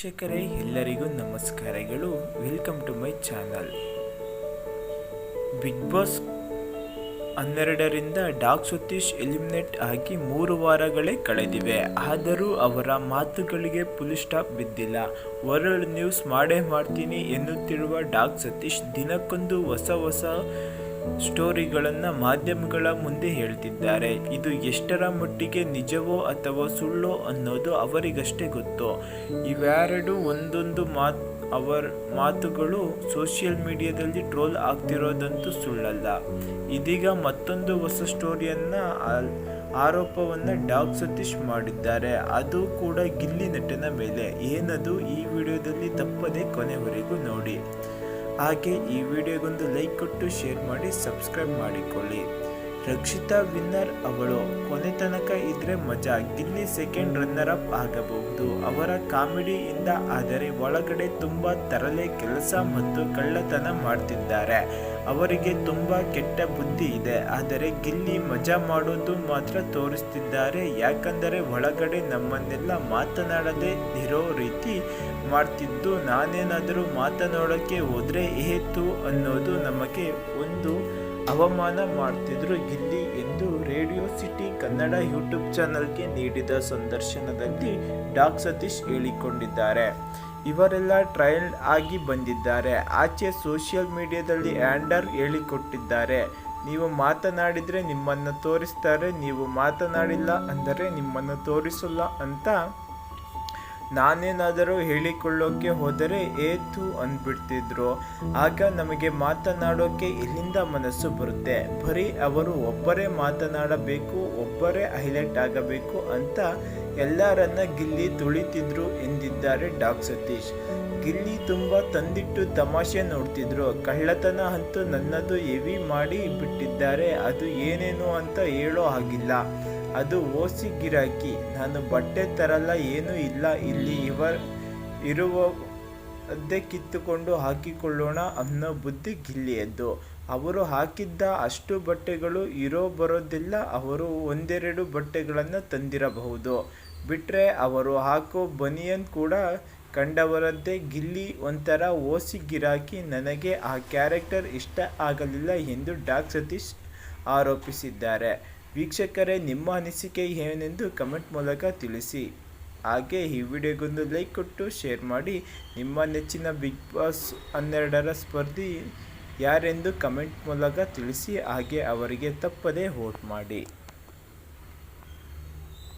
ವೀಕ್ಷಕರೇ, ಎಲ್ಲರಿಗೂ ನಮಸ್ಕಾರಗಳು. Welcome to my channel big boss ಹನ್ನೆರಡರಿಂದ ಡಾಕ್ ಸತೀಶ್ ಎಲಿಮಿನೇಟ್ ಆಗಿ ಮೂರು ವಾರಗಳೇ ಕಳೆದಿವೆ. ಆದರೂ ಅವರ ಮಾತುಗಳಿಗೆ ಫುಲ್ ಸ್ಟಾಪ್ ಬಿದ್ದಿಲ್ಲ. ವರ್ಲ್ಡ್ ನ್ಯೂಸ್ ಮಾಡೇ ಮಾಡ್ತೀನಿ ಎನ್ನುತ್ತಿರುವ ಡಾಕ್ ಸತೀಶ್ ದಿನಕ್ಕೊಂದು ಹೊಸ ಹೊಸ ಸ್ಟೋರಿಗಳನ್ನು ಮಾಧ್ಯಮಗಳ ಮುಂದೆ ಹೇಳ್ತಿದ್ದಾರೆ. ಇದು ಎಷ್ಟರ ಮಟ್ಟಿಗೆ ನಿಜವೋ ಅಥವಾ ಸುಳ್ಳೋ ಅನ್ನೋದು ಅವರಿಗಷ್ಟೇ ಗೊತ್ತು. ಇವೆರಡು ಒಂದೊಂದು ಮಾತು, ಅವರ, ಮಾತುಗಳು ಸೋಷಿಯಲ್ ಮೀಡಿಯಾದಲ್ಲಿ ಟ್ರೋಲ್ ಆಗ್ತಿರೋದಂತೂ ಸುಳ್ಳಲ್ಲ. ಇದೀಗ ಮತ್ತೊಂದು ಹೊಸ ಸ್ಟೋರಿಯನ್ನು ಆರೋಪವನ್ನು ಡಾಗ್ ಸತೀಶ್ ಮಾಡಿದ್ದಾರೆ. ಅದು ಕೂಡ ಗಿಲ್ಲಿ ನಟನ ಮೇಲೆ. ಏನದು? ಈ ವಿಡಿಯೋದಲ್ಲಿ ತಪ್ಪದೆ ಕೊನೆವರೆಗೂ ನೋಡಿ. ಹಾಗೆ ಈ ವಿಡಿಯೋಗೊಂದು ಲೈಕ್ ಕೊಟ್ಟು ಶೇರ್ ಮಾಡಿ ಸಬ್ಸ್ಕ್ರೈಬ್ ಮಾಡಿಕೊಳ್ಳಿ. ರಕ್ಷಿತಾ ವಿನ್ನರ್ ಅವಳು. ಕೊನೆ ತನಕ ಇದ್ರೆ ಮಜಾ. ಗಿಲ್ಲಿ ಸೆಕೆಂಡ್ ರನ್ನರ್ ಅಪ್ ಆಗಬಹುದು. ಅವರ ಕಾಮಿಡಿಯಿಂದ ಆದರೆ ಒಳಗಡೆ ತುಂಬ ತರಲೆ ಕೆಲಸ ಮತ್ತು ಕಳ್ಳತನ ಮಾಡ್ತಿದ್ದಾರೆ. ಅವರಿಗೆ ತುಂಬ ಕೆಟ್ಟ ಬುದ್ಧಿ ಇದೆ. ಆದರೆ ಗಿಲ್ಲಿ ಮಜಾ ಮಾಡೋದು ಮಾತ್ರ ತೋರಿಸ್ತಿದ್ದಾರೆ. ಯಾಕಂದರೆ ಒಳಗಡೆ ನಮ್ಮನ್ನೆಲ್ಲ ಮಾತನಾಡದೆ ಇರೋ ರೀತಿ ಮಾಡ್ತಿದ್ದು. ನಾನೇನಾದರೂ ಮಾತನಾಡೋಕ್ಕೆ ಹೋದರೆ ಏತು ಅನ್ನೋದು ನಮಗೆ ಒಂದು ಅವಮಾನ ಮಾಡ್ತಿದ್ರು ಇಲ್ಲಿ ಎಂದು ರೇಡಿಯೋ ಸಿಟಿ ಕನ್ನಡ ಯೂಟ್ಯೂಬ್ ಚಾನಲ್ಗೆ ನೀಡಿದ ಸಂದರ್ಶನದಲ್ಲಿ ಡಾಕ್ ಸತೀಶ್ ಹೇಳಿಕೊಂಡಿದ್ದಾರೆ. ಇವರೆಲ್ಲ ಟ್ರಯಲ್ ಆಗಿ ಬಂದಿದ್ದಾರೆ. ಆಚೆ ಸೋಷಿಯಲ್ ಮೀಡಿಯಾದಲ್ಲಿ ಆ್ಯಂಡರ್ ಹೇಳಿಕೊಟ್ಟಿದ್ದಾರೆ. ನೀವು ಮಾತನಾಡಿದರೆ ನಿಮ್ಮನ್ನು ತೋರಿಸ್ತಾರೆ, ನೀವು ಮಾತನಾಡಿಲ್ಲ ಅಂದರೆ ನಿಮ್ಮನ್ನು ತೋರಿಸಲ್ಲ ಅಂತ ನಾನೇನಾದರೂ ಹೇಳಿಕೊಳ್ಳೋಕೆ ಹೋದರೆ ಏತು ಅಂದ್ಬಿಡ್ತಿದ್ರು. ಆಗ ನಮಗೆ ಮಾತನಾಡೋಕೆ ಇಲ್ಲಿಂದ ಮನಸ್ಸು ಬರುತ್ತೆ. ಬರೀ ಅವರು ಒಬ್ಬರೇ ಮಾತನಾಡಬೇಕು, ಒಬ್ಬರೇ ಹೈಲೈಟ್ ಆಗಬೇಕು ಅಂತ ಎಲ್ಲರನ್ನ ಗಿಲ್ಲಿ ತುಳಿತಿದ್ರು ಎಂದಿದ್ದಾರೆ ಡಾಕ್ ಸತೀಶ್. ಗಿಲ್ಲಿ ತುಂಬ ತಂದಿಟ್ಟು ತಮಾಷೆ ನೋಡ್ತಿದ್ರು. ಕಳ್ಳತನ ಅಂತೂ ನನ್ನದು ಎವಿ ಮಾಡಿ ಬಿಟ್ಟಿದ್ದಾರೆ. ಅದು ಏನೇನು ಅಂತ ಹೇಳೋ ಹಾಗಿಲ್ಲ. ಅದು ಓಸಿ ಗಿರಾಕಿ. ನಾನು ಬಟ್ಟೆ ತರಲ್ಲ, ಏನೂ ಇಲ್ಲ. ಇಲ್ಲಿ ಇವರು ಇರುವ ಅದೇ ಕಿತ್ತುಕೊಂಡು ಹಾಕಿಕೊಳ್ಳೋಣ ಅನ್ನೋ ಬುದ್ಧಿ ಗಿಲ್ಲಿಯದ್ದು. ಅವರು ಹಾಕಿದ್ದ ಅಷ್ಟು ಬಟ್ಟೆಗಳು ಇರೋ ಬರೋದಿಲ್ಲ, ಅವರು ಒಂದೆರಡು ಬಟ್ಟೆಗಳನ್ನು ತಂದಿರಬಹುದು. ಬಿಟ್ಟರೆ ಅವರು ಹಾಕೋ ಬನಿಯನ್ ಕೂಡ ಕಂಡವರದ್ದೇ ಗಿಲ್ಲಿ ಒಂಥರ ಓಸಿ ಗಿರಾಕಿ ನನಗೆ ಆ ಕ್ಯಾರೆಕ್ಟರ್ ಇಷ್ಟ ಆಗಲಿಲ್ಲ ಎಂದು ಡಾಕ್ ಸತೀಶ್ ಆರೋಪಿಸಿದ್ದಾರೆ. ವೀಕ್ಷಕರೇ, ನಿಮ್ಮ ಅನಿಸಿಕೆ ಏನೆಂದು ಕಮೆಂಟ್ ಮೂಲಕ ತಿಳಿಸಿ. ಹಾಗೆ ಈ ವಿಡಿಯೋಗೊಂದು ಲೈಕ್ ಕೊಟ್ಟು ಶೇರ್ ಮಾಡಿ. ನಿಮ್ಮ ನೆಚ್ಚಿನ ಬಿಗ್ ಬಾಸ್ ಹನ್ನೆರಡರ ಸ್ಪರ್ಧಿ ಯಾರೆಂದು ಕಮೆಂಟ್ ಮೂಲಕ ತಿಳಿಸಿ ಹಾಗೆ ಅವರಿಗೆ ತಪ್ಪದೇ ವೋಟ್ ಮಾಡಿ.